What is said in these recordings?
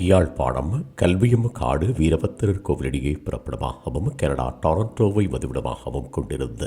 யாழ்ப்பாணம் கல்வியம் காடு வீரபத்திரர் கோவிலடியை புறப்படமாகவும் கனடா டொரண்டோவை வதிவிடமாகவும் கொண்டிருந்த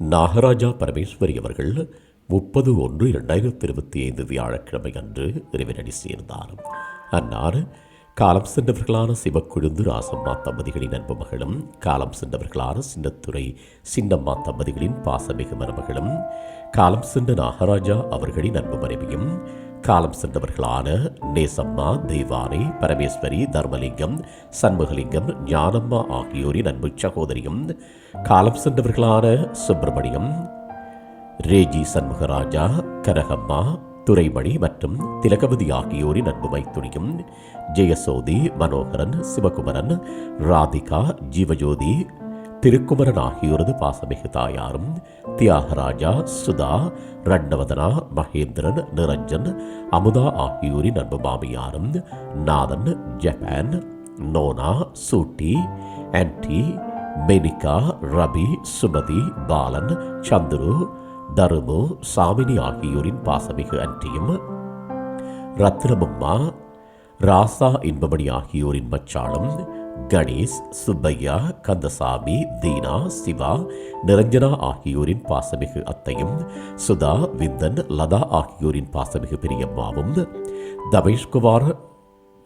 நாகராஜா பரமேஸ்வரி அவர்கள் முப்பது ஒன்று இரண்டாயிரத்தி இருபத்தி ஐந்து வியாழக்கிழமை அன்று இறைவனடி சேர்ந்தார். அன்னார் காலம் சென்றவர்களான சிவக்குழுந்து ராசம்மா தம்பதிகளின் அன்பு மகளும் காலம் சென்றவர்களான சின்னத்துறை சின்னம்மா தம்பதிகளின் பாசமிகு மருமகளும் காலம் சென்ற நாகராஜா அவர்களின் அன்பு மனைவியும் காலம் சென்றவர்களான நேசம்மா தெய்வானை பரமேஸ்வரி தர்மலிங்கம் சண்முகலிங்கம் ஞானம்மா ஆகியோரின் அன்பு சகோதரியும் காலம் சென்றவர்களான சுப்பிரமணியம் ரேஜி சண்முகராஜா கனகம்மா துரைமணி மற்றும் திலகவதி ஆகியோரின் அன்பு மைத்துணியும் ஜெயசோதி மனோகரன் சிவகுமரன் ராதிகா ஜீவஜோதி திருக்குமரன் ஆகியோரது பாசமிகு தாயாரும் தியாகராஜா சுதா ரண்டவதனா மகேந்திரன் நிரஞ்சன் அமுதா ஆகியோரின் அன்பு மாமியாரும் நாதன் ஜப்பான் நோனா சூட்டி ஆன்டி மெனிகா ரபி சுமதி பாலன் சந்துரு தருமு சாமினி ஆகியோரின் பாசமிகு அன்றியும் ரத்னமம்மா ராசா இன்பமணி ஆகியோரின் மச்சாலும் கணேஷ் சுப்பையா கந்தசாமி தீனா சிவா நிரஞ்சனா ஆகியோரின் பாசமிகு அத்தையும் சுதா விந்தன் லதா ஆகியோரின் பாசமிகு பெரியம்மாவும் Thameshkumar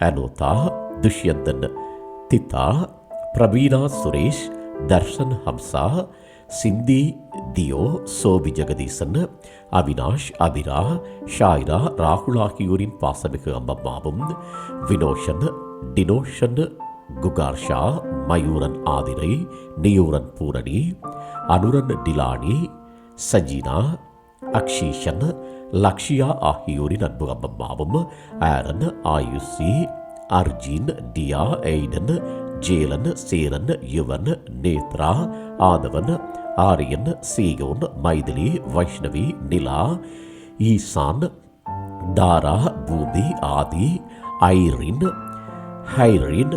Anotha Dushyanthan Thitha Praveena Suresh Dharshan Hamsa Cindy Theo Sophie Jegatheesan Avinash அபிரா Shayira ராகுல் ஆகியோரின் பாசமிகு அம்மம்மாவும் வினோஷன் டினோஷன் குகார்ஷா மயூரன் ஆதிரை நியூரன் பூரணி அனுரன் டிலானி சஜினா அக்ஷீஷன் லக்ஷியா ஆகியோரின் அன்பு அம்மம்மாவும் Aaron Aayushi Arjin Tia Aiden Jaylen Cheran Yuvan Nethra Aadhavan Aariyan சீகோன் மைதிலி வைஷ்ணவி நிலா ஈசான் தாரா பூமி ஆதி ஐரின் ஹைரின்